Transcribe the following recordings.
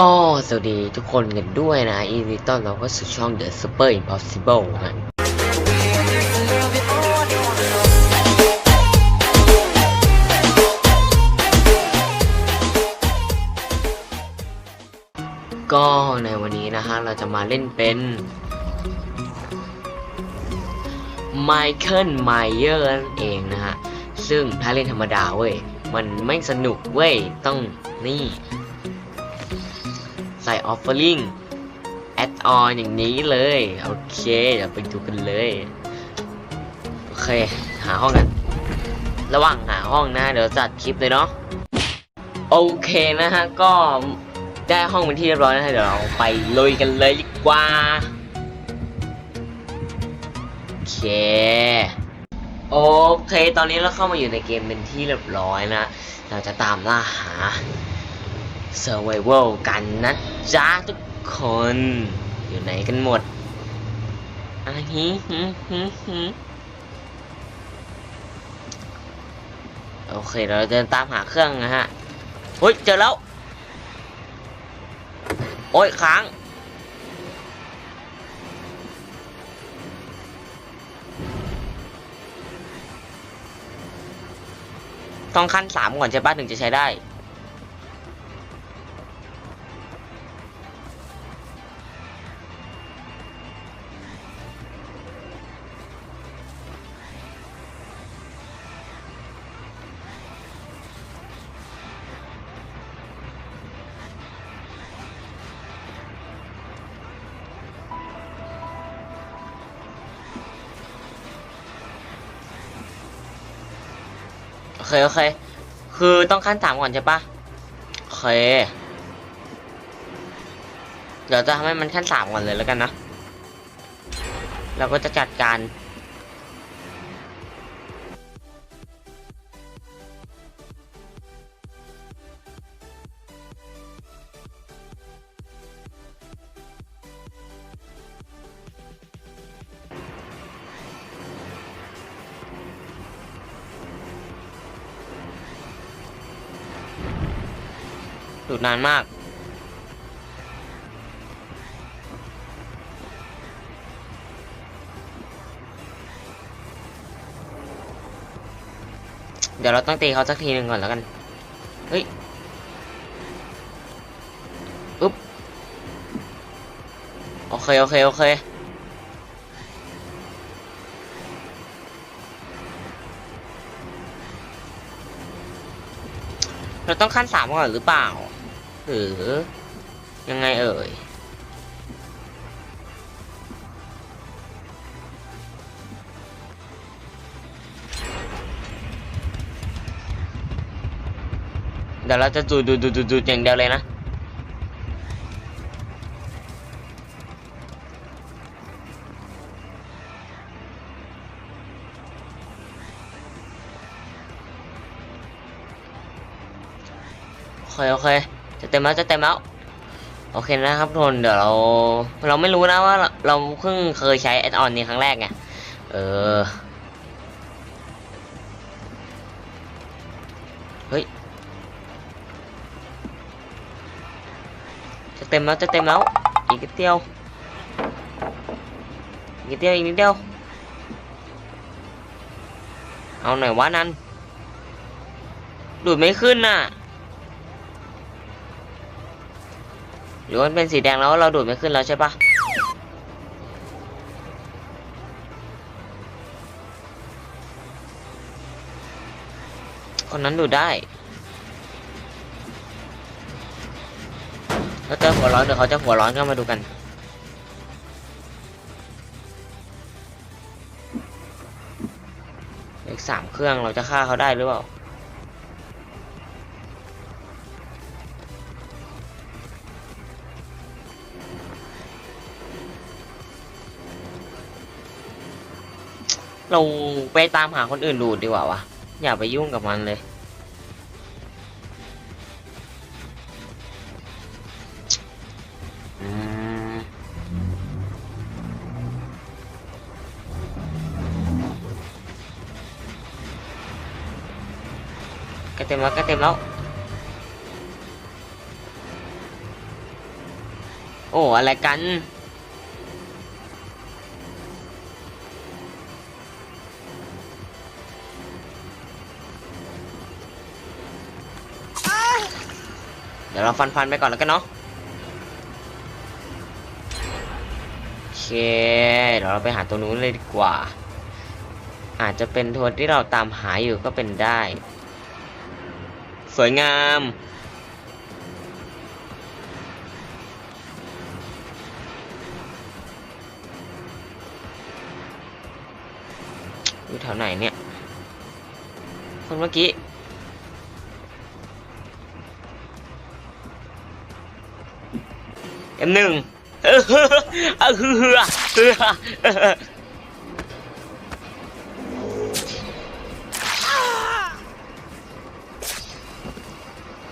ก็สวัสดีทุกคนกันด้วยนะอีวิต้อนเราก็สู่ช่อง The Super Impossible ฮะก็ในวันนี้นะฮะ เราจะมาเล่นเป็น Michael Myers นั่นเองนะฮะ ซึ่งถ้าเล่นธรรมดาเว้ย มันไม่สนุกเว้ย ต้องนี่ ใส่ offering add on อย่างนี้เลย โอเคเดี๋ยวไปดูกันเลย โอเค หาห้องกัน ระหว่างหาห้องนะ เดี๋ยวจัดคลิปเลยเนาะ โอเคนะฮะ ก็ได้ห้องเป็นที่เรียบร้อยนะฮะ เดี๋ยวเราไปลุยกันเลยดีกว่า โอเคโอเค ตอนนี้เราเข้ามาอยู่ในเกมเป็นที่เรียบร้อยนะ เราจะตามล่าหา Survival กันนะจ๊ะทุกคน อยู่ไหนกันหมดอะฮิฮิฮิฮิโอเค เราจะตามหาเครื่องนะฮะเฮ้ย เจอแล้ว โอ้ยค้างต้องขั้นสามก่อนใช่ปะถึงจะใช้ได้ เคโอเค คือต้องขั้นสามก่อนใช่ปะโอเค เดี๋ยวจะทำให้มันขั้นสามก่อนเลยแล้วกันนะ เราก็จะจัดการ ดูดนานมาก เดี๋ยวเราต้องตีเขาสักทีหนึ่งก่อนแล้วกัน เฮ้ยอุ๊บ โอเค โอเค โอเคเราต้องขั้นสามก่อนหรือเปล่า หรือยังไงเอ่ย เดี๋ยวเราจะดูดูดูดูดูอย่างเดียวเลยนะโอเคโอเค จะเต็มแล้วจะเต็มแล้วโอเคนะครับทุกคนเดี๋ยวเราเราไม่รู้นะว่าเราเพิ่งเคยใช้แอดออนนี้ครั้งแรกไงเออเฮ้ยจะเต็มแล้วจะเต็มแล้วอีกนิดเดียวอีกนิดเดียวอีกนิดเดียวเอาหน่อยวะนันดูดไม่ขึ้นน่ะ หรือมันเป็นสีแดงแล้วเราดูดไม่ขึ้นแล้วใช่ปะคนนั้นดูดได้ถ้าเจอหัวร้อนเดี๋ยวเขาจะหัวร้อนก็มาดูกัน อีกสามเครื่องเราจะฆ่าเขาได้หรือเปล่า เราไปตามหาคนอื่นดูดดีกว่าวะอย่าไปยุ่งกับมันเลยกล้เต็มแล้วก็เต็มแล้วโอ้อะไรกัน เดี๋ยวเราฟันฟันไปก่อนแล้วกันเนาะโอเค เดี๋ยวเราไปหาตัวนู้นเลยดีกว่า อาจจะเป็นทัวร์ที่เราตามหาอยู่ก็เป็นได้ สวยงามอยู่แถวไหนเนี่ย คนเมื่อกี้ เอ็มหนึ่งเออเออเฮือเฮือเฮือ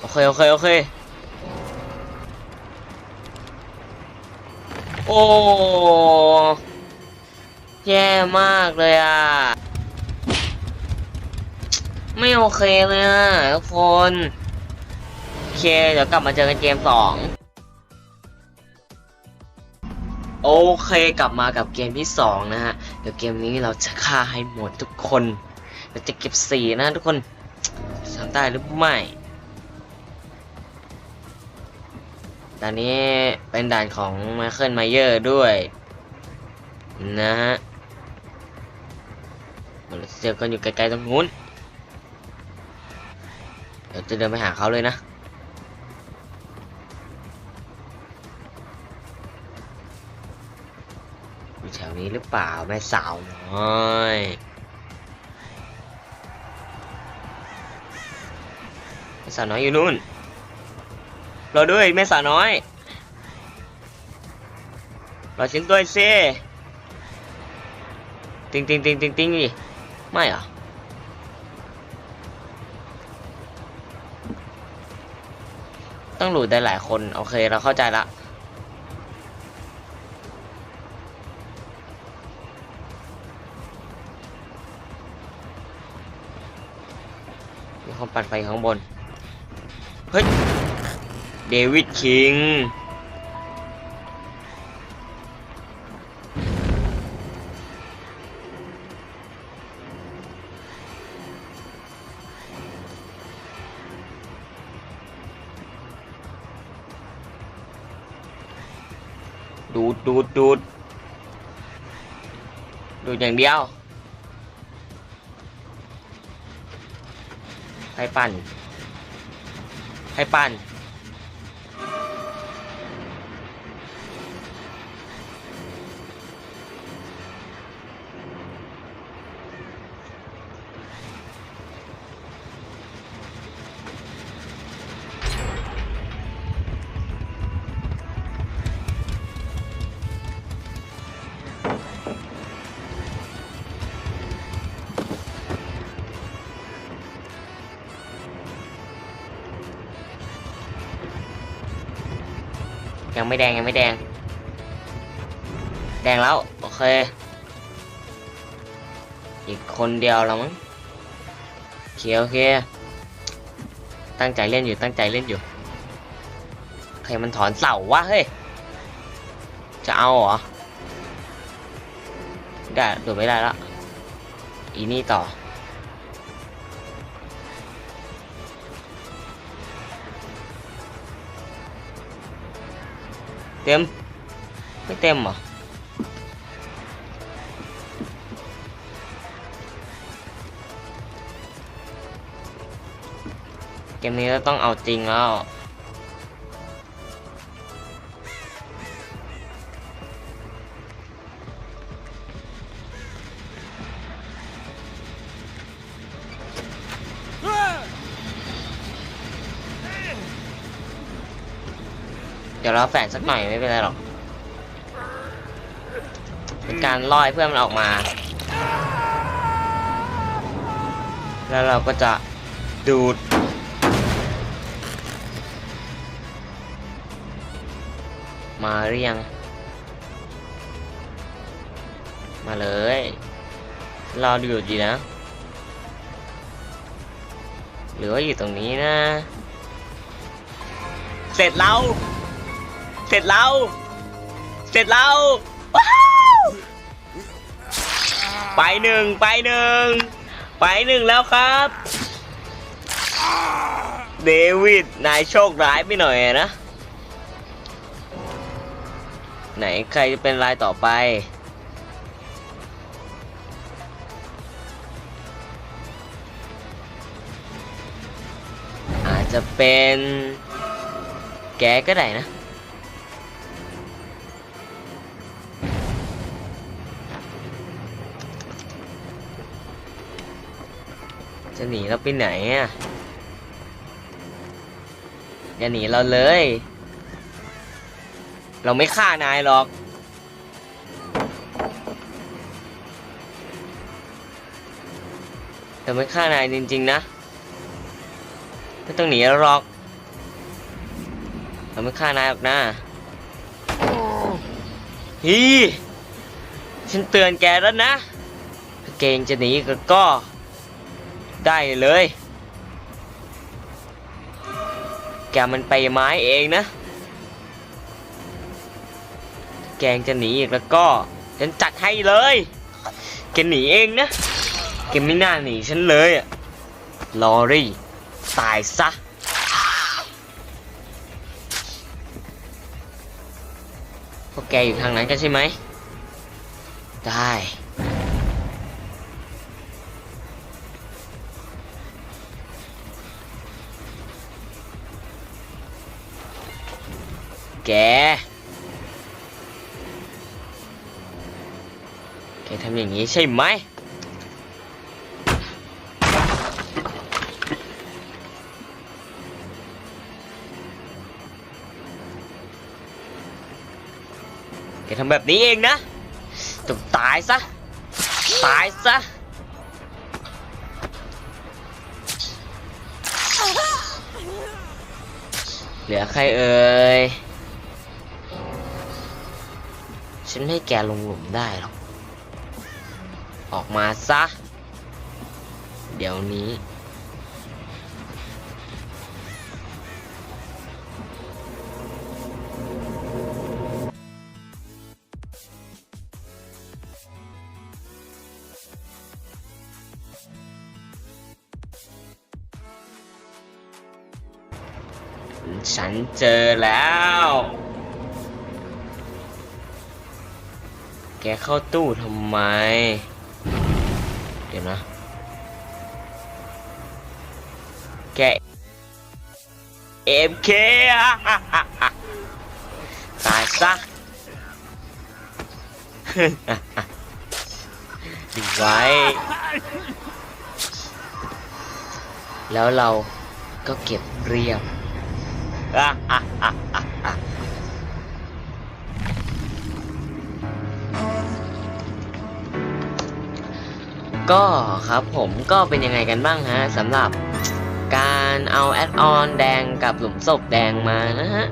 โอเค โอเค โอเค โอ้แย่มากเลยอะ ไม่โอเคเลยอะทุกคน โอเค เดี๋ยวกลับมาเจอกันเกมสอง โอเคกลับมากับเกมที่สองนะฮะ เดี๋ยวเกมนี้เราจะฆ่าให้หมดทุกคนเราจะเก็บสีนะทุกคนทำได้หรือไม่ด่านนี้เป็นด่านของไมเคิลไมเยอร์ด้วย นะฮะเราจะเจอกันอยู่ไกลๆตรงนู้น เดี๋ยวจะเดินไปหาเขาเลยนะ วนี้หรือเปล่าแม่สาวน้อยแม่สาวน้อยอยู่นู่นรอด้วยแม่สาวน้อยรอฉันด้วยสิติงติงติงติงติงดิไม่เหรอต้องหลุดได้หลายคน โอเคเราเข้าใจละ มีคนปัดไฟข้างบน เฮ้ย เดวิดคิง ดูดดูดดูดดูดอย่างเดียว ให้ปั่น ให้ปั่น ยังไม่แดงยังไม่แดง แดงแล้ว โอเค อีกคนเดียวแล้วมั้งโอเคโอเค ตั้งใจเล่นอยู่ตั้งใจเล่นอยู่ใครมันถอนเสาวะเฮ้ย จะเอาเหรอไม่ได้โดดไม่ได้ละอีนี่ต่อ เต็ม ไม่เต็มเหรอเกมนี้เราต้องเอาจริงแล้ว เดี๋ยวเราแฝงสักหน่อยไม่เป็นไรหรอก เป็นการล่อให้เพื่อนมันออกมา แล้วเราก็จะดูด มาหรือยังมาเลย เรอดูดดีนะ หรือว่าอยู่ตรงนี้นะ เสร็จแล้ว เสร็จแล้ว เสร็จแล้วว้าวไปหนึ่งไปหนึ่งไปหนึ่งแล้วครับ เดวิด นายโชคร้ายไปหน่อยอะนะ ไหนใครจะเป็นรายต่อไปอาจจะเป็นแกก็ได้นะ จะหนีเราไปไหนอะอย่าหนีเราเลย เราไม่ฆ่านายหรอก เราไม่ฆ่านายจริง ๆ นะ ไม่ต้องหนีเราหรอก เราไม่ฆ่านายหรอกนะฮีฉันเตือนแกแล้วนะ เกงจะหนีก็ก็ ได้เลย แกมันไปไม้เองนะ แกงจะหนีอีกแล้วก็ ฉันจัดให้เลย แกหนีเองนะ แกไม่น่าหนีฉันเลยอะลอรี่ ตายซะพวกแกอยู่ทางนั้นกันใช่ไหม ได้ แกแกทำอย่างนี้ใช่ไหมแกทำแบบนี้เองนะต้องตายซะ ตายซะเหลือใครเอ่ย ฉันให้แกลงหลุมได้หรอก ออกมาซะ เดี๋ยวนี้ ฉันเจอแล้ว แกเข้าตู้ทำไม เดี๋ยวนะ แกเอ็มเคตายซะดีไว้ แล้วเราก็เก็บเรียบ ก็ครับผมก็เป็นยังไงกันบ้างฮะสำหรับการเอาแอดออนแดงกับหลุมศพแดงมานะฮะ